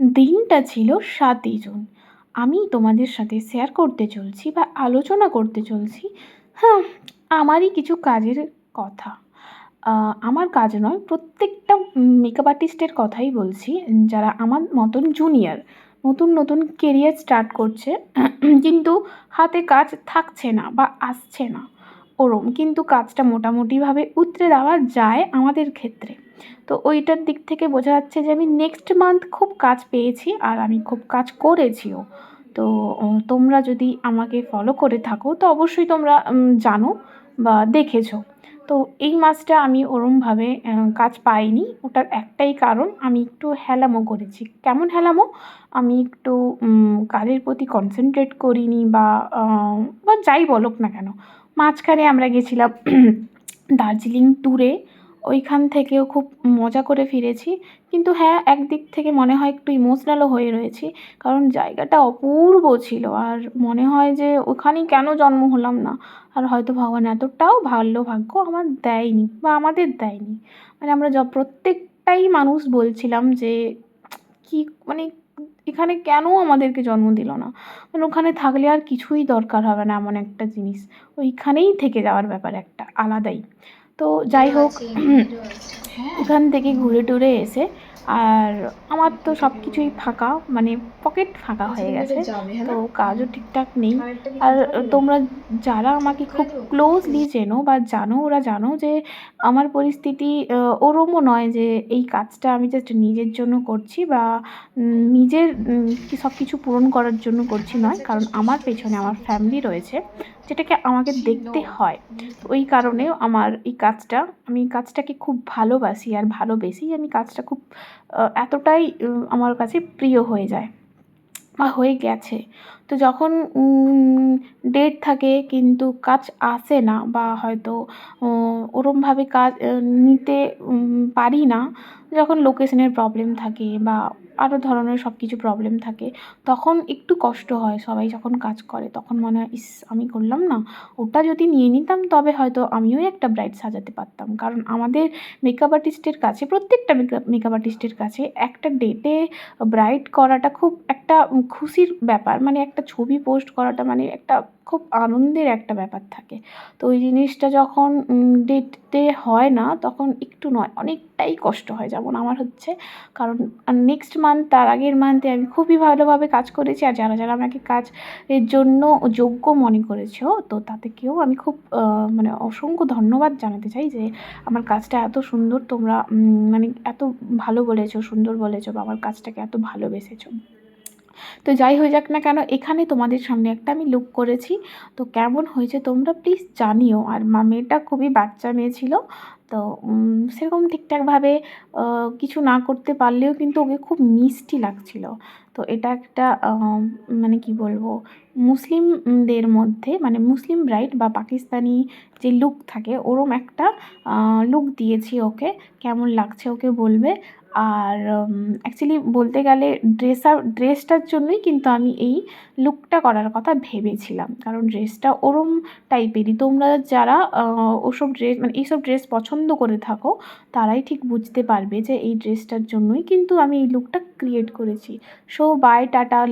দিনটা ছিল সাতই জুন। আমি তোমাদের সাথে শেয়ার করতে চলছি বা আলোচনা করতে চলছি। হ্যাঁ আমারই কিছু কাজের কথা। আমার কাজ নয়, প্রত্যেকটা মেকআপ আর্টিস্টের কথাই বলছি। যারা আমার মতন জুনিয়র নতুন নতুন কেরিয়ার স্টার্ট করছে, কিন্তু হাতে কাজ থাকছে না বা আসছে না। ওরম, কিন্তু কাজটা মোটামুটিভাবে উতরে দেওয়া যায় আমাদের ক্ষেত্রে। তো ওইটার দিক থেকে বোঝা যাচ্ছে যে আমি নেক্সট মান্থ খুব কাজ পেয়েছি আর আমি খুব কাজ করেছিও। তো তোমরা যদি আমাকে ফলো করে থাকো, তো অবশ্যই তোমরা জানো বা দেখেছ। তো এই মাসটা আমি ওরমভাবে কাজ পাইনি। ওটার একটাই কারণ, আমি একটু হেলামো করেছি। কেমন হেলামো? আমি একটু কাজের প্রতি কনসেনট্রেট করিনি বা বা যাই বলোক না কেন। মাঝখানে আমরা গেছিলাম দার্জিলিং ট্যুরে ওইখান থেকেও খুব মজা করে ফিরেছি। কিন্তু হ্যাঁ একদিক থেকে মনে হয় একটু ইমোশনালও হয়ে রয়েছি। কারণ জায়গাটা অপূর্ব ছিল। আর মনে হয় যে ওখানেই কেন জন্ম হলাম না? আর হয়তো ভগবান এতটাও ভালো ভাগ্য আমার দেয়নি বা আমাদের দেয়নি। মানে আমরা য প্রত্যেকটাই মানুষ বলছিলাম যে কী মানে এখানে কেন আমাদেরকে জন্ম দিল না? মানে ওখানে থাকলে আর কিছুই দরকার হবে না এমন একটা জিনিস। ওইখানেই থেকে যাওয়ার ব্যাপার একটা, আলাদাই। তো যাই হোক ওখান থেকে ঘুরে টুরে এসে আর আমার তো সব কিছুই ফাঁকা মানে পকেট ফাঁকা হয়ে গেছে। তো কাজও ঠিকঠাক নেই। আর তোমরা যারা আমাকে খুব ক্লোজলি চেনো বা জানো ওরা জানো যে আমার পরিস্থিতি ওরমও নয় যে এই কাজটা আমি জাস্ট নিজের জন্য করছি বা নিজের সব কিছু পূরণ করার জন্য করছি নয়। কারণ আমার পেছনে আমার ফ্যামিলি রয়েছে যেটাকে আমাকে দেখতে হয়। ওই কারণেও আমার এই কাজটা আমি কাজটাকে খুব ভালোবাসি আর ভালোবেসেই আমি কাজটা খুব এতটাই আমার কাছে প্রিয় হয়ে যায় বা হয়ে গেছে। তো যখন ডেট থাকে কিন্তু কাজ আসে না বা হয়তো ওরমভাবে কাজ নিতে পারি না যখন লোকেশনের প্রবলেম থাকে বা আরও ধরনের সব কিছু প্রবলেম থাকে, তখন একটু কষ্ট হয় সবাই যখন কাজ করে। তখন মনে হয়, ইস, আমি করলাম না। ওটা যদি নিয়ে নিতাম, তবে হয়তো আমিও একটা ব্রাইড সাজাতে পারতাম। কারণ আমাদের মেকআপ আর্টিস্টের কাছে, প্রত্যেকটা মেকআপ মেকআপ আর্টিস্টের কাছে একটা ডেটে ব্রাইড করাটা খুব একটা খুশির ব্যাপার। মানে একটা ছবি পোস্ট করাটা মানে একটা খুব আনন্দের একটা ব্যাপার থাকে। তো ওই জিনিসটা যখন ডেটে হয় না, তখন একটু নয়, অনেকটাই কষ্ট হয় যেমন আমার হচ্ছে। কারণ নেক্সট মান্থ তার আগের মান্থে আমি খুবই ভালোভাবে কাজ করেছি। আর যারা যারা আমাকে কাজ এর জন্য যোগ্য মনে করেছ, তো তাদেরকেও আমি খুব মানে অসংখ্য ধন্যবাদ জানাতে চাই যে আমার কাজটা এত সুন্দর তোমরা মানে এত ভালো বলেছ, সুন্দর বলেছ বা আমার কাজটাকে এত ভালোবেসেছো। তো যাই হয়ে যাক না কেন, এখানে তোমাদের সামনে একটা আমি লুক করেছি। তো কেমন হয়েছে তোমরা প্লিজ জানিও। আর মা মেয়েটা খুবই বাচ্চা মেয়ে ছিল তো সেরকম ঠিকঠাকভাবে কিছু না করতে পারলেও কিন্তু ওকে খুব মিষ্টি লাগছিল। তো এটা একটা মানে কি বলব, মুসলিমদের মধ্যে মানে মুসলিম ব্রাইড বা পাকিস্তানি যে লুক থাকে, ওরম একটা লুক দিয়েছি ওকে, কেমন লাগছে ওকে বলবে। আর অ্যাকচুয়ালি বলতে গেলে ড্রেস ড্রেসটার জন্যই কিন্তু আমি এই লুকটা করার কথা ভেবেছিলাম। কারণ ড্রেসটা ওরম টাইপেরই তোমরা যারা ওসব ড্রেস মানে এইসব ড্রেস পছন্দ করে থাকো, তারাই ঠিক বুঝতে পারবে যে এই ড্রেসটার জন্যই কিন্তু আমি এই লুকটা ক্রিয়েট করেছি। So by Tata.